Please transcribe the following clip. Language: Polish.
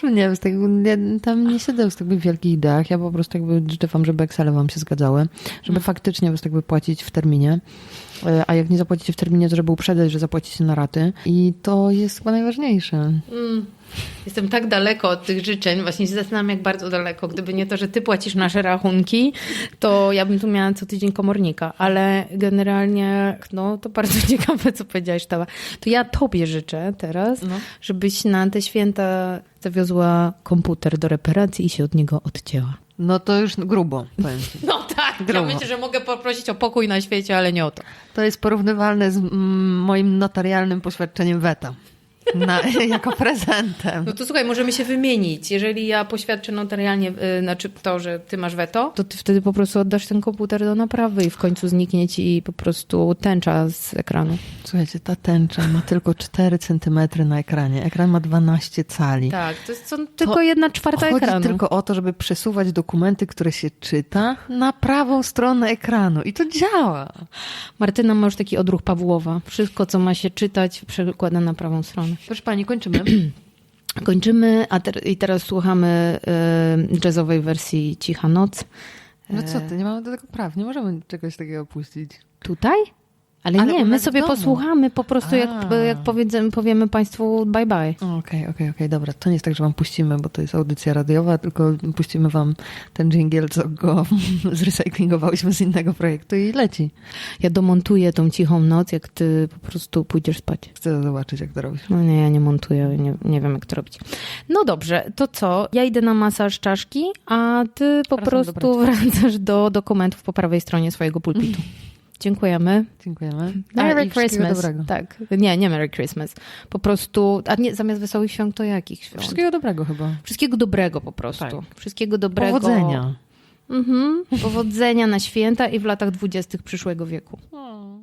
też nie, z tego, ja tam nie siedzę z takich wielkich ideach. Ja po prostu jakby życzę wam, żeby Excele wam się zgadzały, żeby faktycznie was jakby płacić w terminie. E, A jak nie zapłacicie w terminie, to żeby uprzedzać, że zapłacicie na raty. I to jest chyba najważniejsze. Mm. Jestem tak daleko od tych życzeń, właśnie się zastanawiam, jak bardzo daleko. Gdyby nie to, że ty płacisz nasze rachunki, to ja bym tu miała co tydzień komornika. Ale generalnie, no to bardzo ciekawe, co powiedziałaś, Tała. To ja tobie życzę teraz, No. żebyś na te święta zawiozła komputer do reparacji i się od niego odcięła. No to już grubo. No tak, ja Grubo. myślę, że mogę poprosić o pokój na świecie, ale nie o to. To jest porównywalne z mm, moim notarialnym poświadczeniem weta. Na, jako prezentem. No to słuchaj, możemy się wymienić. Jeżeli ja poświadczę notarialnie, yy, znaczy to, że ty masz weto, to ty wtedy po prostu oddasz ten komputer do naprawy i w końcu zniknie ci po prostu tęcza z ekranu. Słuchajcie, ta tęcza ma tylko 4 cm na ekranie. Ekran ma 12 cali. Tak, to jest co, tylko jedna czwarta Chodzi ekranu. tylko o to, żeby przesuwać dokumenty, które się czyta, na prawą stronę ekranu. I to działa. Martyna ma już taki odruch Pawłowa. Wszystko, co ma się czytać, przekłada na prawą stronę. Proszę pani, kończymy. Kończymy, a ter- i teraz słuchamy yy, jazzowej wersji Cicha Noc. No co ty, nie mamy do tego praw. Nie możemy czegoś takiego puścić. Tutaj? Ale, Ale nie, my sobie posłuchamy po prostu, jak, A. jak powiedzmy, powiemy Państwu bye bye. Okej, okej, okej, dobra. To nie jest tak, że wam puścimy, bo to jest audycja radiowa, tylko puścimy wam ten dżingiel, co go zrecyklingowałyśmy z innego projektu i leci. Ja domontuję tą cichą noc, jak ty po prostu pójdziesz spać. Chcę zobaczyć, jak to robisz. No nie, ja nie montuję, nie, nie wiem jak to robić. No dobrze, to co? Ja idę na masaż czaszki, a ty po Wracam do prostu wracasz do dokumentów po prawej stronie swojego pulpitu. Dziękujemy. Dziękujemy. Merry Christmas. Tak. Nie, nie Merry Christmas. Po prostu, a nie, zamiast wesołych świąt to jakich świąt? Wszystkiego dobrego chyba. Wszystkiego dobrego po prostu. Tak. Wszystkiego dobrego. Powodzenia. Mhm. Powodzenia na święta i w latach dwudziestych przyszłego wieku. O,